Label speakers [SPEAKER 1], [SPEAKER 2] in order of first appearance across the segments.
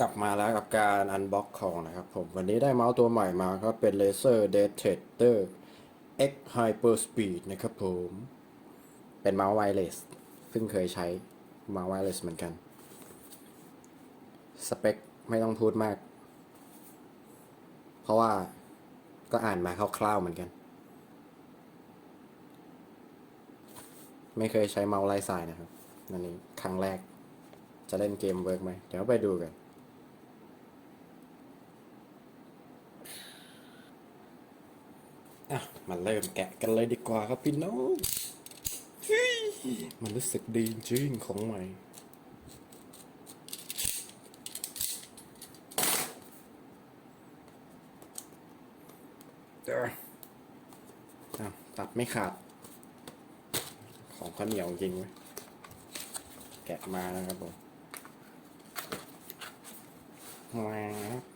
[SPEAKER 1] กลับมาแล้วกับการอันบ็อกของนะครับผม วันนี้ได้เมาส์ตัวใหม่มาก็เป็น Laser Dictator X Hyper Speed นะครับผม เป็นเมาส์ไวเลสเพิ่งเคยใช้เมาส์ไวเลสเหมือนกัน สเปคไม่ต้องพูดมาก เพราะว่าก็อ่านมาคร่าวๆเหมือนกัน ไม่เคยใช้เมาส์ไร้สายนะครับอันนี้ครั้งแรกจะเล่นเกมเวิร์กไหม เดี๋ยวไปดูกัน อะ มาเริ่มแกะกันเลยดีกว่าครับพี่น้องเฮ้ยมันรู้สึกดีจริงของใหม่ เดี๋ยวอะตัดไม่ขาด ของข้าวเหนียวจริงเว้ยแกะมานะครับผมมาครับ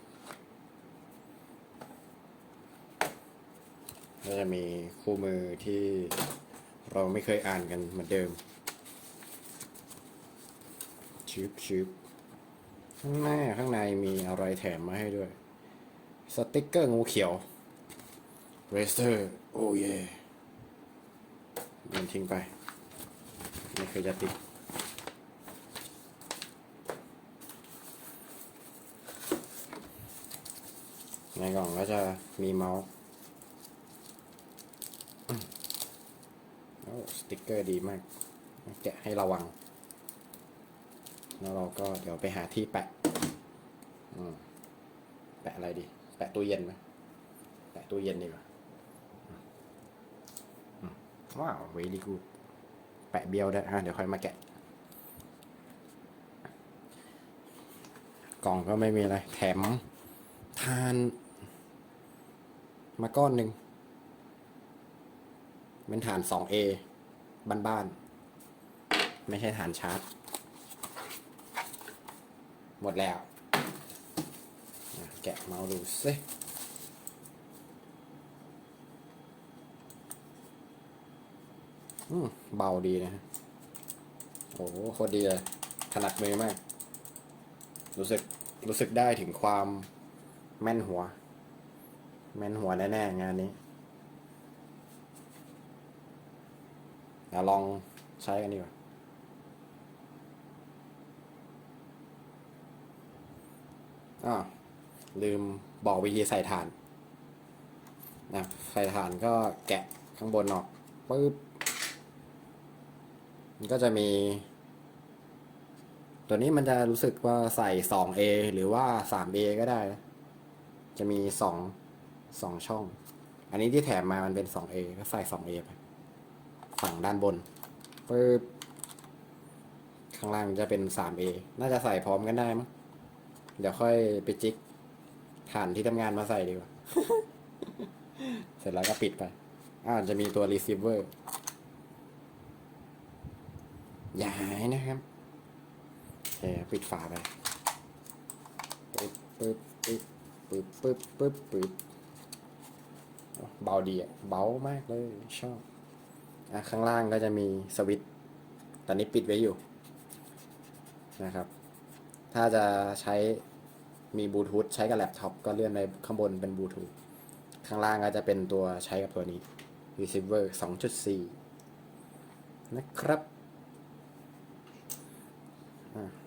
[SPEAKER 1] ก็จะมีคู่มือที่เราไม่เคยอ่านกันเหมือนเดิมชิปชิปข้างหน้าข้างในมีอะไรแถมมาให้ด้วย สติกเกอร์งูเขียวเรสเตอร์โอ้เย่มันทิ้งไป ไม่เคยจะติดในกล่องก็จะมีเมาส์อืมโอ้ สติกเกอร์ดีมาก แกะให้ระวัง แล้วเราก็เดี๋ยวไปหาที่แปะแปะอะไรดี แปะตู้เย็นไหมแปะตู้เย็นดีกว่าว้าว very good แปะเบียวได้อะเดี๋ยวค่อยมาแกะ กล่องก็ไม่มีอะไร แถมทาน มาก้อนหนึ่งเป็นฐาน 2A บ้านๆ ไม่ใช่ฐานชาร์จ หมดแล้ว แกะเมาส์ดูสิอืมเบาดีนะฮะโอ้โหโคตรดีเลยถนัดมือมาก รู้สึก รู้สึกได้ถึงความแม่นหัว แม่นหัวแน่ๆงานนี้ เดี๋ยวลองใช้กันดีกว่าอ่าลืมบอกวิธีใส่ฐานนะใส่ฐานก็แกะข้างบนออกปึ๊บมันก็จะมี ตัวนี้มันจะรู้สึกว่าใส่ 2A หรือว่า 3A ก็ได้ จะมี 2 2 ช่อง อันนี้ที่แถมมามันเป็น 2A ก็ใส่ 2A ไป ฝั่งด้านบนปึ๊บข้างล่างจะเป็น 3A น่าจะใส่พร้อมกันได้มั้งเดี๋ยวค่อยไปจิกฐานที่ทำงานมาใส่ดีกว่า เสร็จแล้วก็ปิดไปอ่าจะมีตัว receiver ย้ายนะครับโอเคปิดฝาไปปึ๊บปึ๊บปึ๊บปึ๊บปึ๊บปึ๊บปึ๊บเบาดีอะ เบามากเลย ชอบอะ ข้างล่างก็จะมีสวิตช์ตอนนี้ปิดไว้อยู่นะครับ ถ้าจะใช้มีบลูทูธใช้กับแล็ปท็อปก็เลื่อนไปข้างบนเป็นบลูทูธข้างล่างก็จะเป็นตัวใช้กับตัวนี้ receiver 2.4 นะครับ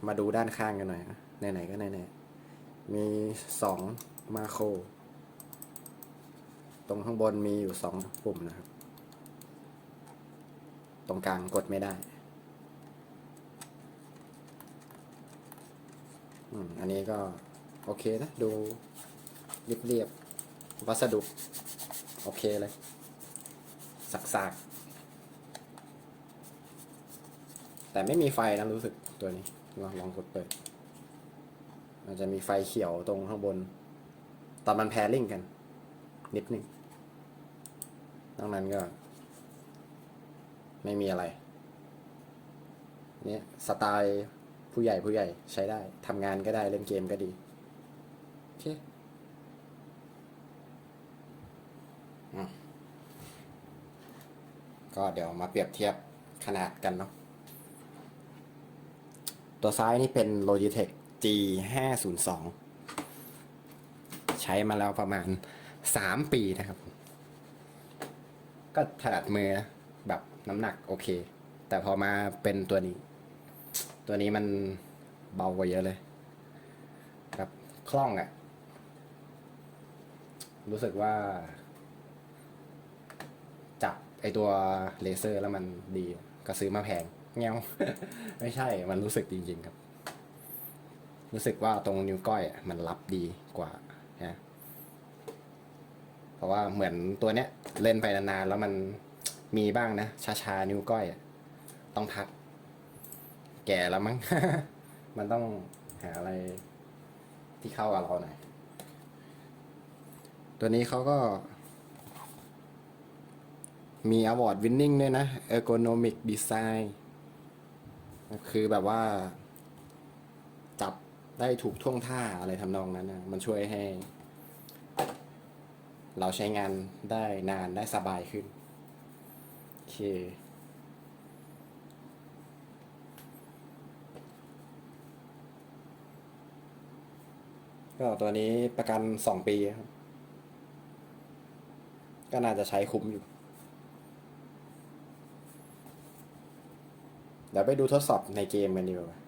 [SPEAKER 1] มาดูด้านข้างกันหน่อยนะไหนๆก็ไหนๆมีสองมาโคร ตรงข้างบนมีอยู่สองปุ่มนะครับ ตรงกลางกดไม่ได้อันนี้ก็โอเคนะ ดูเรียบๆวัสดุ โอเคเลย สักๆแต่ไม่มีไฟนะรู้สึกตัวนี้ ลองลองกดเปิด มันจะมีไฟเขียวตรงข้างบน ตอนมันแพริ่งกัน นิดนึงนอกนั้นก็ ไม่มีอะไรเนี่ยสไตล์ผู้ใหญ่ผู้ใหญ่ใช้ได้ทำงานก็ได้เล่นเกมก็ดีโอเคก็เดี๋ยวมาเปรียบเทียบขนาดกันเนาะตัวซ้ายนี่เป็น Logitech G ห้าศูนย์สองใช้มาแล้วประมาณสามปีนะครับ ก็ถนัดมือนะ น้ำหนักโอเค แต่พอมาเป็นตัวนี้ ตัวนี้มันเบากว่าเยอะเลยครับคล่องอะ่ะ รู้สึกว่า จับไอตัวเลเซอร์แล้วมันดีก็ซื้อมาแพงเงี้ยไม่ใช่มันรู้สึกจริง ๆ ครับ รู้สึกว่าตรงนิ้วก้อยมันรับดีกว่านะเพราะว่าเหมือนตัวเนี้ยเล่นไปนานๆแล้วมัน มีบ้างนะชาๆนิ้วก้อย ต้องพัก แก่แล้วมั้ง มันต้องหาอะไรที่เข้ากับเราหน่อย ตัวนี้เขาก็ มี award winning ด้วยนะ ergonomic design คือแบบว่า จับได้ถูกท่วงท่าอะไรทำนองนั้นนะมันช่วยให้ เราใช้งานได้นานได้สบายขึ้น เค ก็ตัวนี้ประกันสองปีครับ ก็น่าจะใช้คุ้มอยู่ เดี๋ยวไปดูทดสอบในเกมกันดีกว่า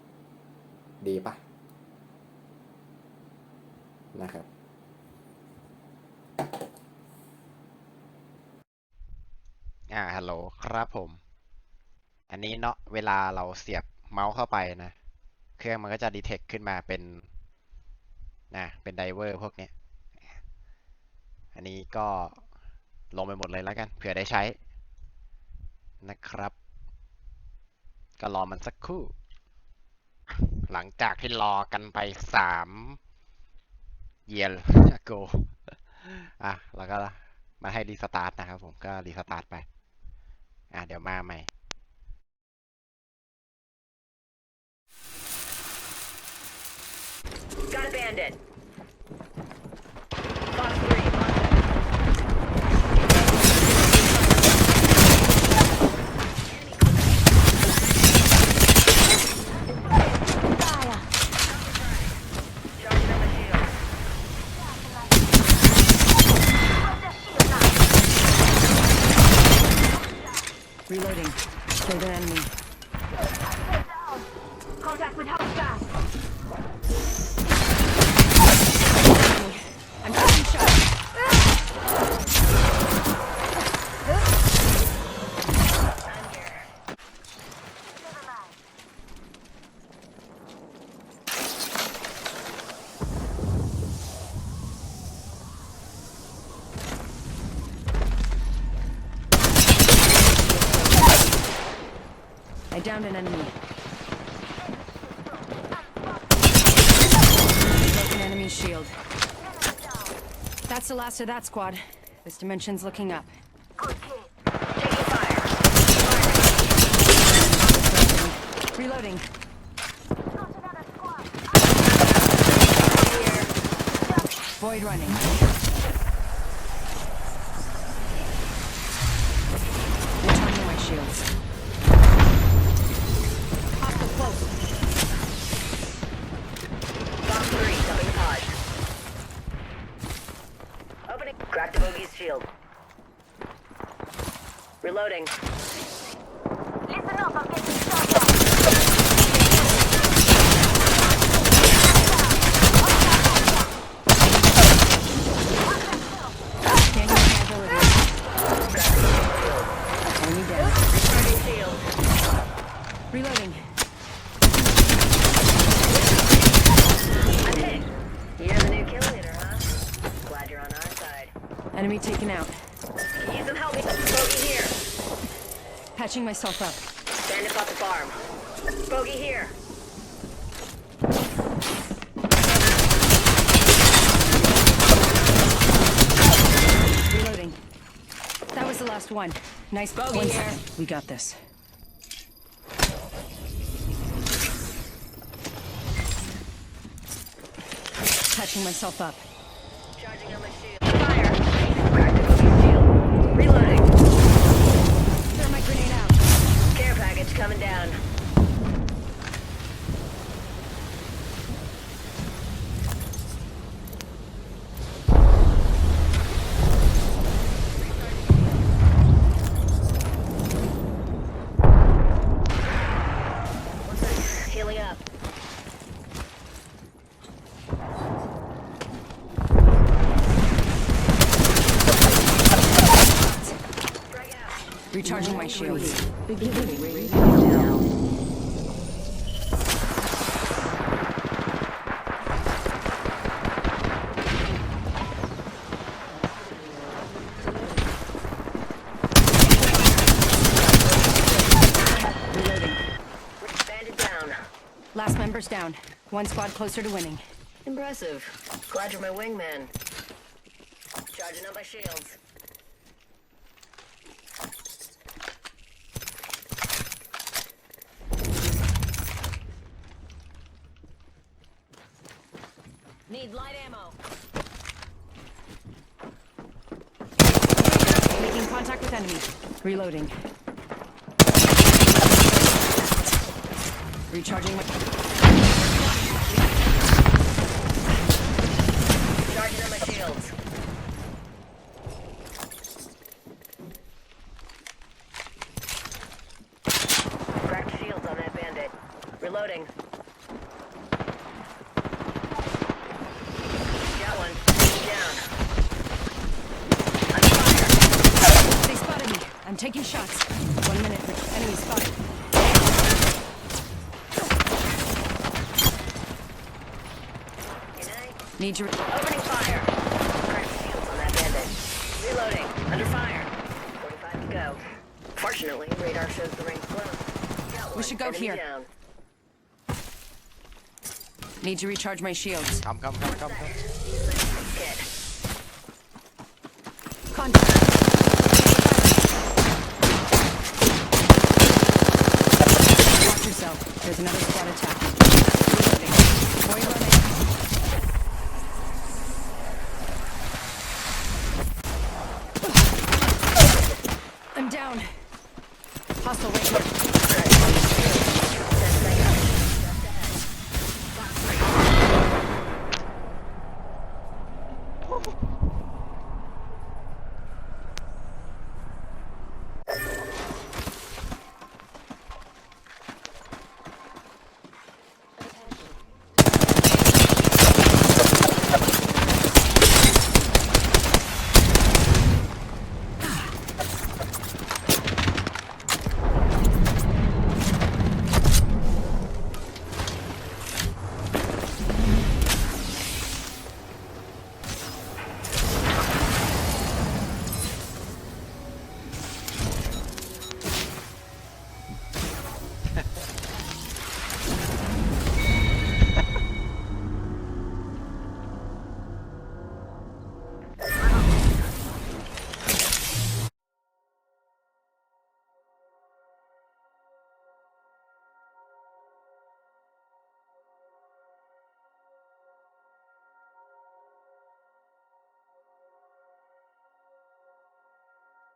[SPEAKER 1] ดีปะนะครับ
[SPEAKER 2] อ่าฮัลโหลครับผม อันนี้เนาะเวลาเราเสียบเมาส์เข้าไปนะ เครื่องมันก็จะดีเทคขึ้นมาเป็นนะเป็นไดเวอร์พวกเนี้ย อันนี้ก็ลงไปหมดเลยแล้วกัน เผื่อได้ใช้นะครับ ก็รอมันสักครู่ หลังจากที่รอกันไปสามเยียร์โกอะ แล้วก็มาให้รีสตาร์ทนะครับผมก็รีสตาร์ทไป อะเดี๋ยวมาใหม่
[SPEAKER 3] Got a bandit.
[SPEAKER 4] Reloading. Killed an enemy.
[SPEAKER 5] Contact with hostile.
[SPEAKER 4] I'm taking shots. I downed an enemy. Broken enemy shield. That's the last of that squad. This dimension's looking up. Reloading. Void running.
[SPEAKER 3] Reloading.
[SPEAKER 5] Listen up, I'm getting shot at.
[SPEAKER 4] Can't use my abilities. Enemy down.
[SPEAKER 3] Recharging shield.
[SPEAKER 4] Reloading.
[SPEAKER 3] I'm hit. You're the new kill leader, huh? Glad you're on our side.
[SPEAKER 4] Enemy taken out.
[SPEAKER 3] Need some help.
[SPEAKER 4] Patching myself up.
[SPEAKER 3] Bandit bought the farm. Bogey here.
[SPEAKER 4] Reloading. That was the last one. Nice
[SPEAKER 3] Bogey
[SPEAKER 4] one
[SPEAKER 3] here.
[SPEAKER 4] second. We got this. Patching myself up.
[SPEAKER 3] Charging on my shield. Fire. Cracked the bogey's shield. Reloading.
[SPEAKER 4] Throw my grenade out.
[SPEAKER 3] Care package coming down.
[SPEAKER 4] Recharging my shields. Last member's down. One squad closer to winning.
[SPEAKER 3] Impressive. Glad you're my wingman. Charging up my shields. Need light ammo.
[SPEAKER 4] Making contact with enemy. Reloading. Recharging my.
[SPEAKER 3] Charging up my shields. Cracked shields on that bandit. Reloading. Got one. Down. Under fire.
[SPEAKER 4] They spotted me. I'm taking shots. One minute. Enemy spotted. Need to.
[SPEAKER 3] Opening fire. Cracked shields on that bandit. Reloading. Under fire. 45 to go. Fortunately, radar shows the ring close.
[SPEAKER 4] We should go
[SPEAKER 3] Enemy
[SPEAKER 4] here.
[SPEAKER 3] Down.
[SPEAKER 4] Need to recharge my shields.
[SPEAKER 2] Come, come, come, come, come.
[SPEAKER 4] Contact. There's another squad attacking. Reloading. Boy running. I'm down. Hostile right here.